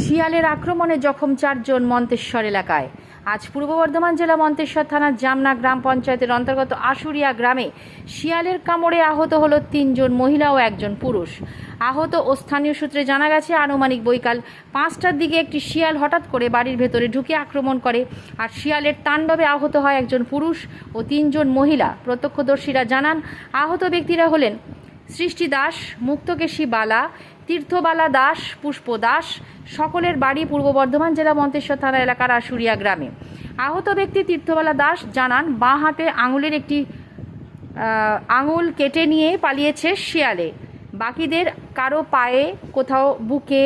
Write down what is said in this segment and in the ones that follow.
শিয়ালের আক্রমণে জখম চারজন মন্তেশ্বর এলাকায়। আজ পূর্ব বর্ধমান জেলা মন্তেশ্বর থানার জামনা গ্রাম পঞ্চায়েতের অন্তর্গত আশুরিয়া গ্রামে শিয়ালের কামড়ে আহত হলো তিনজন মহিলা ও একজন পুরুষ। আহত ও স্থানীয় সূত্রে জানা গেছে, আনুমানিক বৈকাল পাঁচটার দিকে একটি শিয়াল হঠাৎ করে বাড়ির ভেতরে ঢুকে আক্রমণ করে আর শিয়ালের তাণ্ডবে আহত হয় একজন পুরুষ ও তিনজন মহিলা। প্রত্যক্ষদর্শীরা জানান, আহত ব্যক্তিরা হলেন সৃষ্টি দাস, মুক্তকেশী বালা তীর্থবালা দাস, পুষ্প দাস, সকলের বাড়ি পূর্ব বর্ধমান জেলা মন্তেশ্বর থানা এলাকার আশুরিয়া গ্রামে। আহত ব্যক্তি তীর্থবালা দাস জানান, বাঁ হাতে আঙুলের একটি আঙুল কেটে নিয়ে পালিয়েছে শিয়ালে। বাকিদের কারও পায়ে, কোথাও বুকে,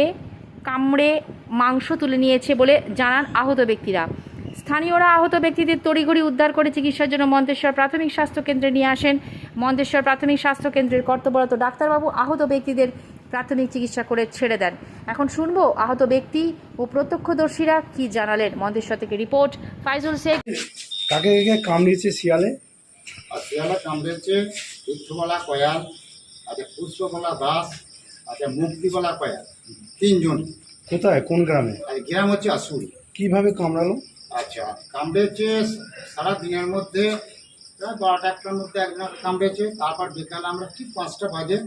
কামড়ে মাংস তুলে নিয়েছে বলে জানান আহত ব্যক্তিরা। স্থানীয়রা আহত ব্যক্তিদের তড়িঘড়ি উদ্ধার করে চিকিৎসার জন্য মন্তেশ্বর প্রাথমিক স্বাস্থ্য কেন্দ্রে নিয়ে আসেন। মন্তেশ্বর প্রাথমিক স্বাস্থ্য কেন্দ্রের কর্তব্যরত ডাক্তারবাবু আহত ব্যক্তিদের প্রাথমিক চিকিৎসা করে ছেড়ে দেন। এখন শুনব আহত ব্যক্তি ও প্রত্যক্ষদর্শীরা কি জানালেন। মন্তেশ্বর থেকে রিপোর্ট ফাইজুল শেখ। কাকে কামড়িয়েছে শিয়ালে? আর শিয়ালা কামড়েছে উচ্চবলা কয়াল আছে পুষ্পকলা দাস আছে মুক্তিবলা কয়াল তিনজন। কোথায়? কোন গ্রামে? আর গ্রাম হচ্ছে আসুরি কীভাবে কামড়ালো? আচ্ছা কামড়েছে সারা দিনের মধ্যে বারোটা একটার মধ্যে একজন কামড়েছে। তারপর বিকালে আমরা ঠিক পাঁচটা বাজে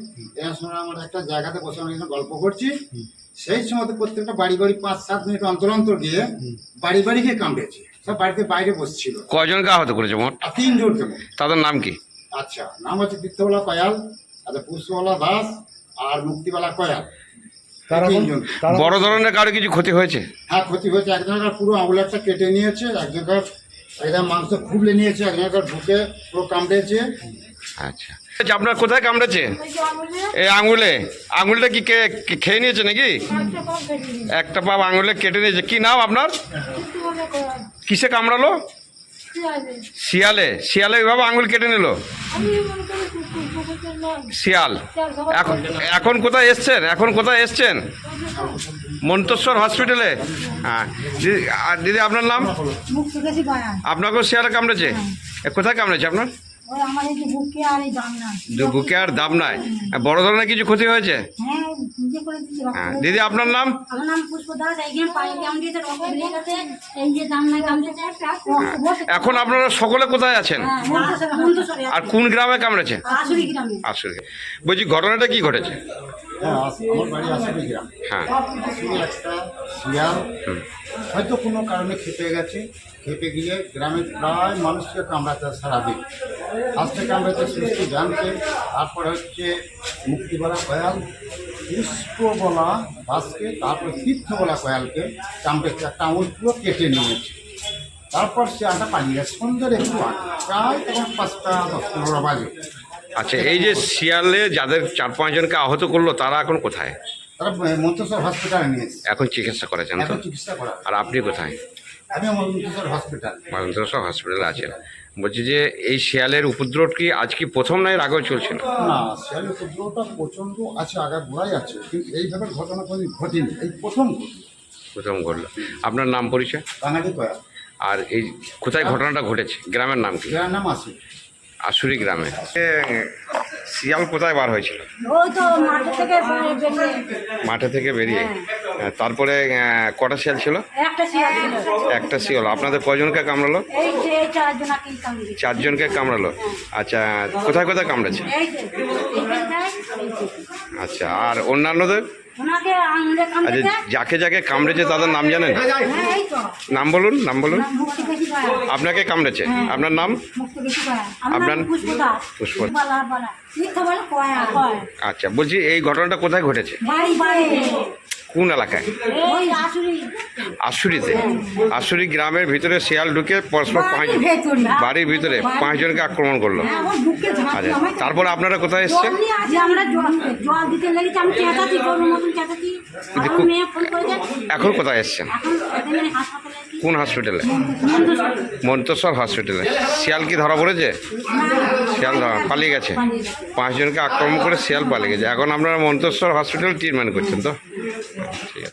এর সময় আমরা একটা জায়গাতে বসে আমরা গল্প করছি। সেই সময় প্রত্যেকটা বাড়ি বাড়ি পাঁচ সাত মিনিট অন্তর অন্তর গিয়ে বাড়ি বাড়ি গিয়ে কামড়েছে। সব বাড়িতে বাইরে বসছিল। কয়জনকে আহত করেছে মোট? আর তিনজন তাদের নাম কি? আচ্ছা নাম হচ্ছে তীর্থবলা কয়াল আচ্ছা পুষ্পবলা দাস আর মুক্তিবালা কয়াল। বড় ধরনের কারও কিছু ক্ষতি হয়েছে? হ্যাঁ ক্ষতি হয়েছে। একজনের পুরো আঙুল একটা কেটে নিয়েছে একজনের এটা মাংস খুবলে নিয়েছে একজনের বুকে পুরো কামড়েছে। আচ্ছা। আচ্ছা, আপনার কোথায় কামড়েছে? এই আঙুলে? আঙুলটা কি খেয়ে নিয়েছে নাকি? একটা পা আঙুলে কেটে নিয়েছে। কি নাম আপনার? কিসে কামড়ালো? শিয়ালে। শিয়ালে এভাবে আঙুল কেটে নিল? শিয়াল। এখন এখন কোথায় এসছেন? এখন কোথায় এসছেন? মন্তস্বর হসপিটালে হ্যাঁ। দিদি আর দিদি আপনার নাম? আপনাকেও শিয়ালে কামড়েছে? কোথায় কামড়েছে আপনার? বুকে আর দাম নাই। বড় ধরনের কিছু ক্ষতি হয়েছে? হ্যাঁ হ্যাঁ। দিদি আপনার নাম? এখন আপনারা সকলে কোথায় আছেন? হ্যাঁ আর কোন গ্রামে কামড়েছে আসলে বলছি ঘটনাটা কি ঘটেছে? হ্যাঁ আমার বাড়ি আসুরি গ্রাম। হ্যাঁ। একটা শিয়াল হয়তো কোনো কারণে খেপে গেছে। খেপে গিয়ে গ্রামের প্রায় মানুষকে কামড়াতে সারাদিন। ফার্স্টে কামড়াতে সৃষ্টি জানকে তারপরে হচ্ছে মুক্তিবলা কয়াল পুষ্পবলা বাসকে তারপরে তীর্থবলা কয়ালকে কামড়েছে। পুরো কেটে নিয়েছে। তারপর সে আটা পালিয়ে সন্ধ্যের একটু আগে প্রায় তখন পাঁচটা দশ পনেরো বাজে। আচ্ছা এই যে শিয়ালে যাদের চার পাঁচজনকে আহত করল তারা এখন কোথায়? তারা মন্তেশ্বর হসপিটালে নিয়েছে। এখন চিকিৎসা করেছেন তো? চিকিৎসা করা আর আপনি কোথায়? আমি হসপিটাল হসপিটালে আছেন। বলছি যে এই শিয়ালের উপদ্রব কি আজ কি প্রথম নয় আগেও চলছে না? শিয়ালের উপদ্রবটা প্রচণ্ড আছে আগা গোড়াই আছে। কিন্তু এইভাবে ঘটনা কোনো ঘটেনি। এই প্রথম প্রথম ঘটলো আপনার নাম পরিচয়? বাঙালি কয়া। আর এই কোথায় ঘটনাটা ঘটেছে? গ্রামের নাম কি? এর নাম আছে আশুরি গ্রামে। এ, শিয়াল কোথায় বার হয়েছিল? মাঠে থেকে বেরিয়ে। মাঠে থেকে বেরিয়ে? হ্যাঁ, তারপরে কটা শিয়াল ছিল? একটা শিয়াল ছিল। একটা শিয়াল। আপনাদের কজনকে কামড়ালো? চারজনকে কামড়ালো? আচ্ছা কোথায় কোথায় কামড়েছে। আচ্ছা আর অন্যান্যদের? ওনাকে আঙুলে আচ্ছা যাকে যাকে কামড়েছে তাদের নাম জানেন? হ্যাঁ এই তো। নাম বলুন নাম বলুন। আপনাকে কামড়েছে? আপনার নাম? আপনার- পুষ্প পুষ্প। বালা বালা। মিথ্যা বলে কয়া আচ্ছা বলছি এই ঘটনাটা কোথায় ঘটেছে? বাড়ি বাড়ি। কোন এলাকায়? আশুরিতে আশুরি গ্রামের ভিতরে শিয়াল ঢুকে পরস্পর পাঁচজন বাড়ির ভিতরে পাঁচজনকে আক্রমণ করল। হ্যাঁ, আচ্ছা তারপর আপনারা কোথায় এসছেন? এখন কোথায় এসছেন। কোন হসপিটালে মন্তেশ্বর। মন্তস্বর হসপিটালে শিয়াল কি ধরা পড়েছে? শিয়াল ধরা পালিয়ে গেছে। পাঁচজনকে আক্রমণ করে শিয়াল পালিয়ে গেছে। এখন আপনারা মন্তস্বর হসপিটাল ট্রিটমেন্ট করছেন তো? ঠিক আছে